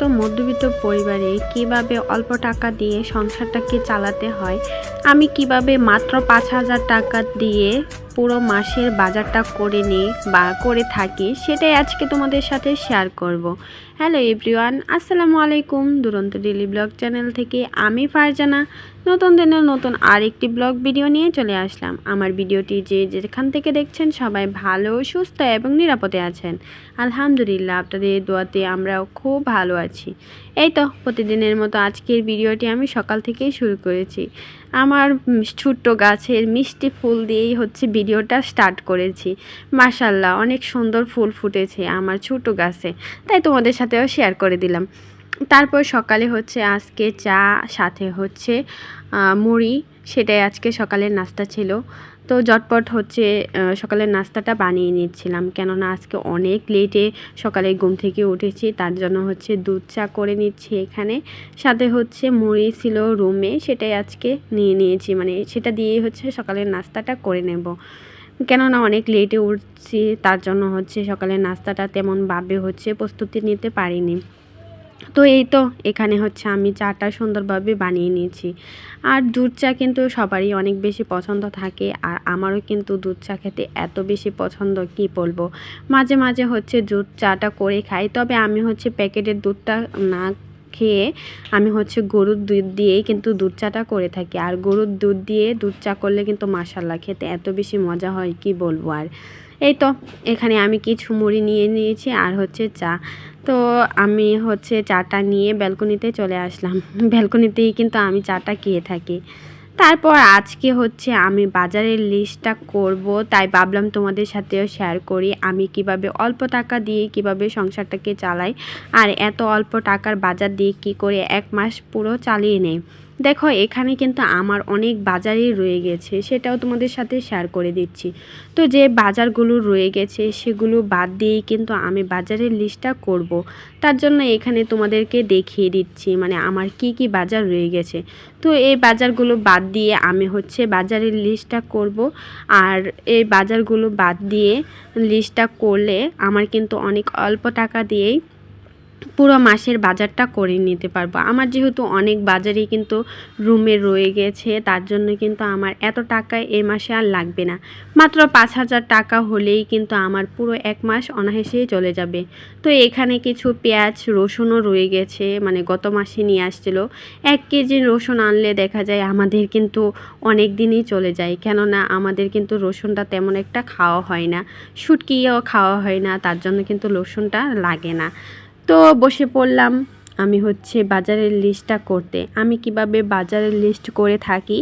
মতো মধ্যবিত্ত পরিবারে কীভাবে অল্প টাকা দিয়ে সংসারটাকে চালাতে হয়, আমি কীভাবে মাত্র পাঁচ হাজার টাকা দিয়ে পুরো মাসের বাজারটা করে নিই বা করে থাকি, সেটাই আজকে তোমাদের সাথে শেয়ার করব। হ্যালো এভরিওয়ান আসসালামু আলাইকুম। দুরন্ত ডেলি ব্লগ চ্যানেল থেকে আমি ফারজানা। নতুন দিনের নতুন আরেকটি ব্লগ ভিডিও নিয়ে চলে আসলাম। আমার ভিডিওটি যে যেখান থেকে দেখছেন সবাই ভালো, সুস্থ এবং নিরাপদে আছেন। আলহামদুলিল্লাহ, আপনাদের দোয়াতে আমরাও খুব ভালো আছি। এই তো প্রতিদিনের মতো আজকের ভিডিওটি আমি সকাল থেকেই শুরু করেছি। আমার ছোট্ট গাছের মিষ্টি ফুল দিয়েই হচ্ছে ভিডিওটা স্টার্ট করেছি। মার্শাল্লাহ অনেক সুন্দর ফুল ফুটেছে আমার ছোট গাছে। তাই তোমাদের সাথেও শেয়ার করে দিলাম। তারপর সকালে হচ্ছে আজকে চা, সাথে হচ্ছে মুড়ি, সেটাই আজকে সকালের নাস্তা ছিল। তো জটপট হচ্ছে সকালের নাস্তাটা বানিয়ে নিচ্ছিলাম। কেননা আজকে অনেক লেটে সকালে ঘুম থেকে উঠেছি, তার জন্য হচ্ছে দুধ চা করে নিচ্ছি এখানে। সাথে হচ্ছে মুড়ি ছিল রুমে সেটাই আজকে নিয়ে নিয়েছি। মানে সেটা দিয়েই হচ্ছে সকালের নাস্তাটা করে নেব। কেননা অনেক লেটে উঠছি, তার জন্য হচ্ছে সকালের নাস্তাটা তেমনভাবে হচ্ছে প্রস্তুতি নিতে পারিনি। তো এই তো, এখানে হচ্ছে আমি চাটা সুন্দরভাবে বানিয়ে নিয়েছি। আর দুধ চা কিন্তু সবারই অনেক বেশি পছন্দ থাকে, আর আমারও কিন্তু দুধ চা খেতে এত বেশি পছন্দ, কি বলব? মাঝে মাঝে হচ্ছে দুধ চাটা করে খাই, তবে আমি হচ্ছে প্যাকেটের দুধটা না খেয়ে আমি হচ্ছে গরুর দুধ দিয়েই কিন্তু দুধ চাটা করে থাকি। আর গরুর দুধ দিয়ে দুধ চা করলে কিন্তু মাসাল্লা খেতে এত বেশি মজা হয়, কি বলব আর? এই তো, এখানে আমি কিছু মুড়ি নিয়ে নিয়েছি, আর হচ্ছে চা। তো আমি হচ্ছে চাটা নিয়ে ব্যালকনিতে চলে আসলাম। ব্যালকনিতেই কিন্তু আমি চাটা খেয়ে থাকি। তারপর আজকে হচ্ছে আমি বাজারের লিস্টটা করব, তাই ভাবলাম তোমাদের সাথেও শেয়ার করি। আমি কীভাবে অল্প টাকা দিয়ে কীভাবে সংসারটাকে চালাই, আর এত অল্প টাকার বাজার দিয়ে কি করে এক মাস পুরো চালিয়ে নেই। দেখো, এখানে কিন্তু আমার অনেক বাজারই রয়ে গেছে, সেটাও তোমাদের সাথে শেয়ার করে দিচ্ছি। তো যে বাজারগুলো রয়ে গেছে, সেগুলো বাদ দিয়েই কিন্তু আমি বাজারের লিস্টটা করব। তার জন্য এখানে তোমাদেরকে দেখিয়ে দিচ্ছি মানে আমার কি কি বাজার রয়ে গেছে। তো এই বাজারগুলো বাদ দিয়ে আমি হচ্ছে বাজারের লিস্টটা করব। আর এই বাজারগুলো বাদ দিয়ে লিস্টটা করলে আমার কিন্তু অনেক অল্প টাকা দিয়েই পুরো মাসের বাজারটা করে নিতে পারব। আমার যেহেতু অনেক বাজারই কিন্তু রুমে রয়ে গেছে, তার জন্য কিন্তু আমার এত টাকা এ মাসে আর লাগবে না। মাত্র পাঁচ হাজার টাকা হলেই কিন্তু আমার পুরো এক মাস অনায়াসেই চলে যাবে। তো এখানে কিছু পেঁয়াজ, রসুনও রয়ে গেছে মানে গত মাসে নিয়ে আসছিল। এক কেজি রসুন আনলে দেখা যায় আমাদের কিন্তু অনেক দিনই চলে যায়, কেননা আমাদের কিন্তু রসুনটা তেমন একটা খাওয়া হয় না, শুটকিও খাওয়া হয় না, তার জন্য কিন্তু রসুনটা লাগে না। তো বসে পড়লাম। আমি হচ্ছে বাজারের লিস্টটা করতে। আমি কীভাবে বাজারের লিস্ট করে থাকি?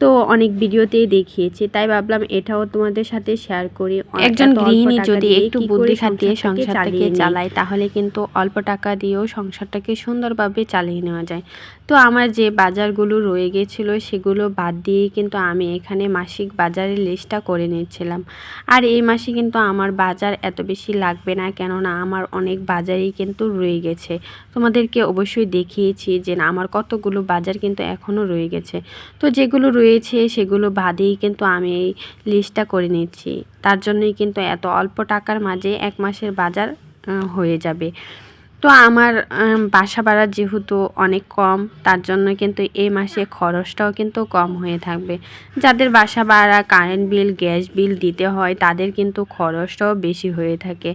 তো অনেক ভিডিওতেই দেখিয়েছি তাই ভাবলাম এটাও তোমাদের সাথে শেয়ার করি। একজন গৃহিণী যদি একটু বুদ্ধি খাটিয়ে সংসারটাকে চালিয়ে তাহলে কিন্তু অল্প টাকা দিয়েও সংসারটাকে সুন্দরভাবে চালিয়ে নেওয়া যায়। তো আমার যে বাজারগুলো রয়ে গেছিল সেগুলো বাদ দিয়ে কিন্তু আমি এখানে মাসিক বাজারের লিস্টটা করে নিচ্ছিলাম। আর এই মাসে কিন্তু আমার বাজার এত বেশি লাগবে না কেননা আমার অনেক বাজারই কিন্তু রয়ে গেছে। তোমাদেরকে অবশ্যই দেখিয়েছি যে আমার কতগুলো বাজার কিন্তু এখনও রয়ে গেছে। তো যেগুলো রয়েছে, সেগুলো বাদেই কিন্তু আমি এই লিস্টটা করে নিচ্ছি। তার জন্যই কিন্তু এত অল্প টাকার মাঝে এক মাসের বাজার হয়ে যাবে। তো আমার বাসা ভাড়া যেহেতু অনেক কম, তার জন্য কিন্তু এই মাসে খরচটাও কিন্তু কম হয়ে থাকবে। যাদের বাসা ভাড়া কারেন্ট বিল গ্যাস বিল দিতে হয়, তাদের কিন্তু খরচটাও বেশি হয়ে থাকে।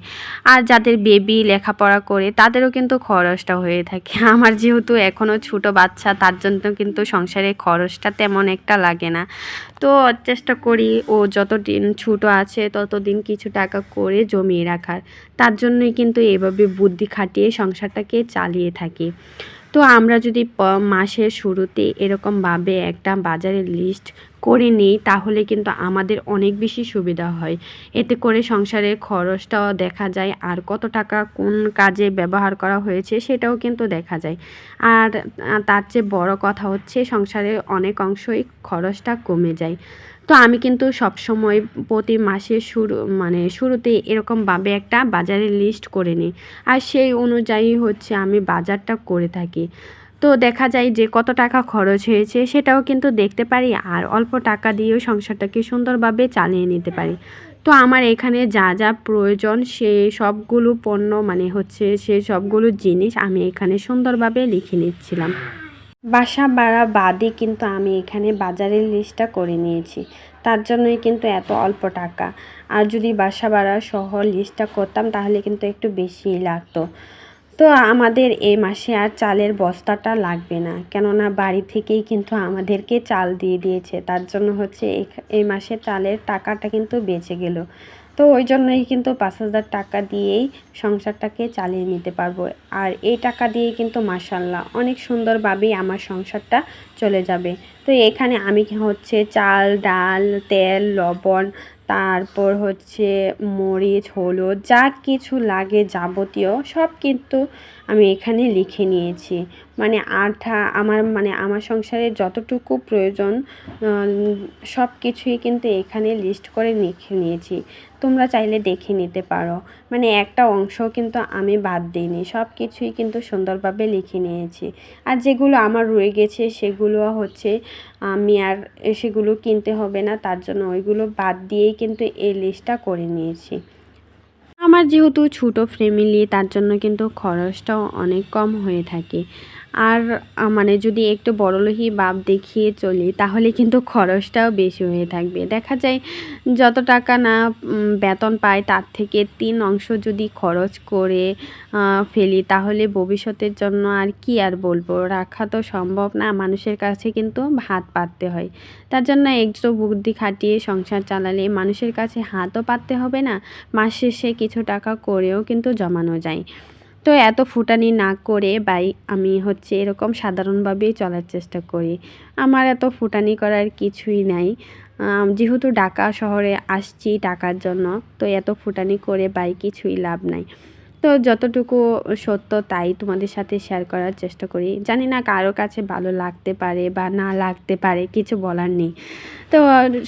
আর যাদের বেবি লেখাপড়া করে, তাদেরও কিন্তু খরচটা হয়ে থাকে। আমার যেহেতু এখনও ছোট বাচ্চা, তার জন্য কিন্তু সংসারে খরচটা তেমন একটা লাগে না। তো চেষ্টা করি ও যতদিন ছোটো আছে, ততদিন কিছু টাকা করে জমিয়ে রাখার। তার জন্যই কিন্তু এভাবে বুদ্ধি খাটিয়ে সংসারটাকে চালিয়ে থাকি। তো আমরা যদি মাসের শুরুতে এরকমভাবে একটা বাজারের লিস্ট করে নিই, তাহলে কিন্তু আমাদের অনেক বেশি সুবিধা হয়। এতে করে সংসারের খরচটাও দেখা যায়, আর কত টাকা কোন কাজে ব্যবহার করা হয়েছে সেটাও কিন্তু দেখা যায়। আর তার চেয়ে বড় কথা হচ্ছে সংসারের অনেক অংশই খরচটা কমে যায়। তো আমি কিন্তু সব সময় প্রতি মাসে শুরু মানে শুরুতে এরকমভাবে একটা বাজারের লিস্ট করে নিই। আর সেই অনুযায়ী হচ্ছে আমি বাজারটা করে থাকি। তো দেখা যায় যে কত টাকা খরচ হয়েছে সেটাও কিন্তু দেখতে পারি আর অল্প টাকা দিয়েও সংসারটাকে সুন্দরভাবে চালিয়ে নিতে পারি। তো আমার এখানে যা যা প্রয়োজন সে সবগুলো পণ্য মানে হচ্ছে সে সবগুলো জিনিস আমি এখানে সুন্দরভাবে লিখে নিচ্ছিলাম। বাসা বাড়া বাদে কিন্তু আমি এখানে বাজারের লিস্টটা করে নিয়েছি। তার জন্যই কিন্তু এত অল্প টাকা। আর যদি বাসা বাড়া সহ লিস্টটা করতাম তাহলে কিন্তু একটু বেশিই লাগতো। তো আমাদের এই মাসে আর চালের বস্তাটা লাগবে না। কেননা বাড়ি থেকেই কিন্তু আমাদেরকে চাল দিয়ে দিয়েছে। তার জন্য হচ্ছে এই মাসে চালের টাকাটা কিন্তু বেঁচে গেল। তো ওই জন্যই কিন্তু পাঁচ হাজার টাকা দিয়েই সংসারটাকে চালিয়ে নিতে পারব। আর এই টাকা দিয়েই কিন্তু মাসাল্লাহ অনেক সুন্দরভাবেই আমার সংসারটা চলে যাবে। তো এখানে আমি হচ্ছে চাল, ডাল, তেল, লবণ, তারপর হচ্ছে মরিচ, হলুদ, যা কিছু লাগে যাবতীয় সব কিন্তু আমি এখানে লিখে নিয়েছি। মানে আঠা আমার মানে আমার সংসারে যতটুকু প্রয়োজন সব কিছুই কিন্তু এখানে লিস্ট করে লিখে নিয়েছি। তোমরা চাইলে দেখে নিতে পারো। মানে একটা অংশ কিন্তু আমি বাদ দিইনি। সব কিছুই কিন্তু সুন্দরভাবে লিখে নিয়েছি। আর যেগুলো আমার রয়ে গেছে, সেগুলো হচ্ছে আমি আর সেগুলো কিনতে হবে না, তার জন্য ওইগুলো বাদ দিয়েই কিন্তু এই লিস্টটা করে নিয়েছি। আমার যেহেতু ছোটো ফ্যামিলি তার জন্য কিন্তু খরচটাও অনেক কম হয়ে থাকে। আর মানে যদি একটু বড়লোকি বাপ দেখিয়ে চলি, তাহলে কিন্তু খরচটাও বেশি হয়ে থাকবে। দেখা যায় যত টাকা না বেতন পাই, তার থেকে তিন অংশ যদি খরচ করে ফেলি, তাহলে ভবিষ্যতের জন্য আর কি আর বলব? রাখা তো সম্ভব না, মানুষের কাছে কিন্তু হাত পাততে হয়। তার জন্য একটু বুদ্ধি খাটিয়ে সংসার চালালে মানুষের কাছে হাতও পাততে হবে না, মাস শেষে কিছু টাকা করেও কিন্তু জমানো যায়। তো এত ফুটানি না করে বাই আমি হচ্ছে এরকম সাধারণভাবেই চলার চেষ্টা করি। আমার এত ফুটানি করার কিছুই নাই। যেহেতু ঢাকা শহরে আসছি টাকার জন্য, তো এত ফুটানি করে বাই কিছুই লাভ নাই। তো যতটুকু সত্য তাই তোমাদের সাথে শেয়ার করার চেষ্টা করি। জানি না কারও কাছে ভালো লাগতে পারে বা না লাগতে পারে, কিছু বলার নেই। তো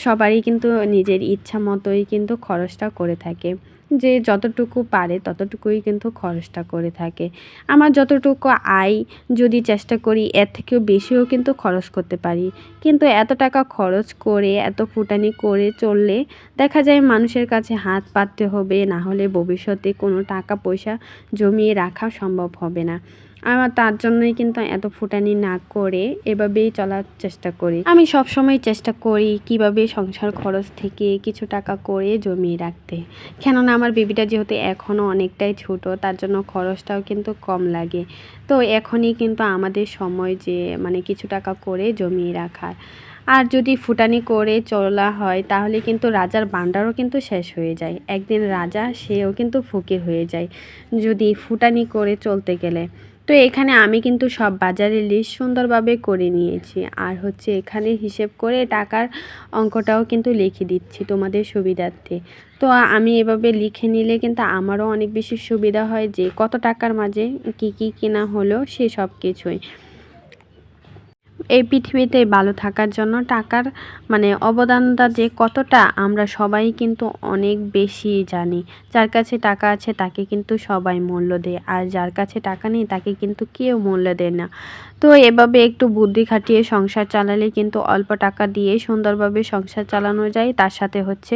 সবারই কিন্তু নিজের ইচ্ছা মতোই কিন্তু খরচটা করে থাকে। যে যতটুকু পারে ততটুকুই কিন্তু খরচটা করে থাকে। আমার যতটুকু আয় যদি চেষ্টা করি, এর থেকেও বেশিও কিন্তু খরচ করতে পারি। কিন্তু এত টাকা খরচ করে, এত ফুটানি করে চললে দেখা যায় মানুষের কাছে হাত পাততে হবে, না হলে ভবিষ্যতে কোনো টাকা পয়সা জমিয়ে রাখা সম্ভব হবে না। আমার তার জন্যই কিন্তু এত ফুটানি না করে এভাবেই চলার চেষ্টা করি। আমি সব সময় চেষ্টা করি কীভাবে সংসার খরচ থেকে কিছু টাকা করে জমিয়ে রাখতে। কেননা আমার বেবিটা যেহেতু এখনও অনেকটাই ছোট, তার জন্য খরচটাও কিন্তু কম লাগে। তো এখনই কিন্তু আমাদের সময় যে মানে কিছু টাকা করে জমিয়ে রাখার। আর যদি ফুটানি করে চলা হয়, তাহলে কিন্তু রাজার বান্ডারও কিন্তু শেষ হয়ে যায়। একদিন রাজা, সেও কিন্তু ফকির হয়ে যায়। যদি ফুটানি করে চলতে গেলে তো এখানে আমি কিন্তু সব বাজারের লিস্ট সুন্দরভাবে করে নিয়েছি। আর হচ্ছে এখানে হিসেব করে টাকার অঙ্কটাও কিন্তু লিখে দিচ্ছি তোমাদের সুবিধার্থে। তো আমি এভাবে লিখে নিলে কিন্তু আমারও অনেক বেশি সুবিধা হয় যে কত টাকার মাঝে কি কি কেনা হলো সে সব কিছুই। এই পৃথিবীতে ভালো থাকার জন্য টাকার মানে অবদানটা যে কতটা, আমরা সবাই কিন্তু অনেক বেশি জানি। যার কাছে টাকা আছে তাকে কিন্তু সবাই মূল্য দেয়, আর যার কাছে টাকা নেই তাকে কিন্তু কেউ মূল্য দেয় না। তো এভাবে একটু বুদ্ধি খাটিয়ে সংসার চালালে কিন্তু অল্প টাকা দিয়ে সুন্দরভাবে সংসার চালানো যায়, তার সাথে হচ্ছে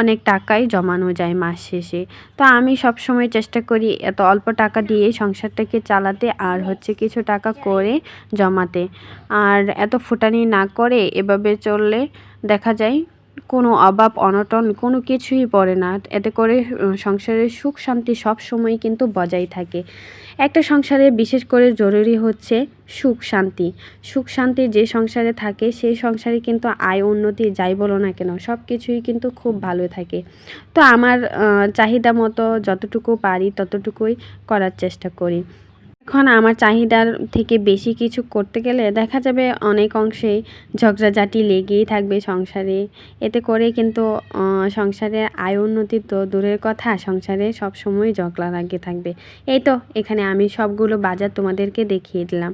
অনেক টাকাই জমানো যায় মাস শেষে। তো আমি সব সময় চেষ্টা করি এত অল্প টাকা দিয়ে সংসারটাকে চালাতে আর হচ্ছে কিছু টাকা করে জমাতে। আর এত ফুটানি না করে এভাবে চললে দেখা যায় কোনো অভাব, অনটন কোনো কিছুই পড়ে না। এতে করে সংসারের সুখ শান্তি সব সময় কিন্তু বজায় থাকে। একটা সংসারে বিশেষ করে জরুরি হচ্ছে সুখ শান্তি। সুখ শান্তি যে সংসারে থাকে সেই সংসারে কিন্তু আয় উন্নতি যাই বলো না কেন, সব কিছুই কিন্তু খুব ভালো থাকে। তো আমার চাহিদা মতো যতটুকু পারি ততটুকুই করার চেষ্টা করি। এখন আমার চাহিদার থেকে বেশি কিছু করতে গেলে দেখা যাবে অনেক অংশেই ঝগড়াঝাটি লেগেই থাকবে সংসারে। এতে করে কিন্তু সংসারের আয় উন্নতি তো দূরের কথা, সংসারে সব সময় ঝগড়া লাগিয়ে থাকবে। এই তো, এখানে আমি সবগুলো বাজার তোমাদেরকে দেখিয়ে দিলাম।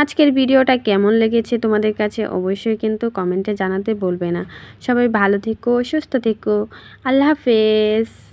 আজকের ভিডিওটা কেমন লেগেছে তোমাদের কাছে অবশ্যই কিন্তু কমেন্টে জানাতে বলবে না। সবাই ভালো থেকো, সুস্থ থেকো। আল্লাহ হাফেজ।